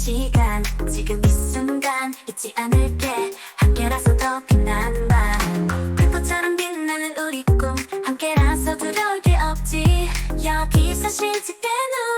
시간. 지금 이 순간 잊지 않을게 함께라서 더 빛나는 밤. 불꽃처럼 빛나는 우리 꿈. 함께라서 두려울 게 없지. 여기서 실직된 우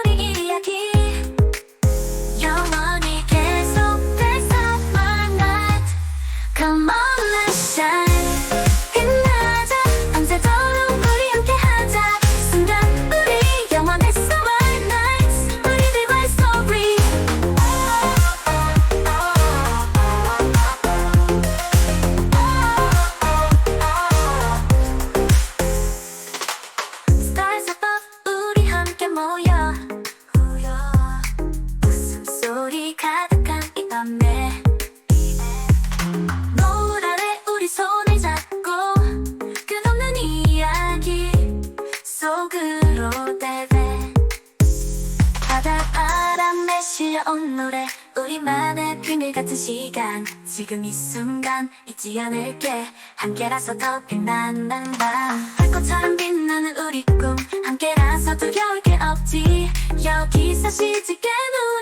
실려온 노래. 우리만의 비밀 같은 시간. 지금 이 순간 잊지 않을게. 함께라서 더 빛나는 밤 불꽃처럼 빛나는 우리 꿈. 함께라서 두려울 게 없지. 여기서 이야기 영원히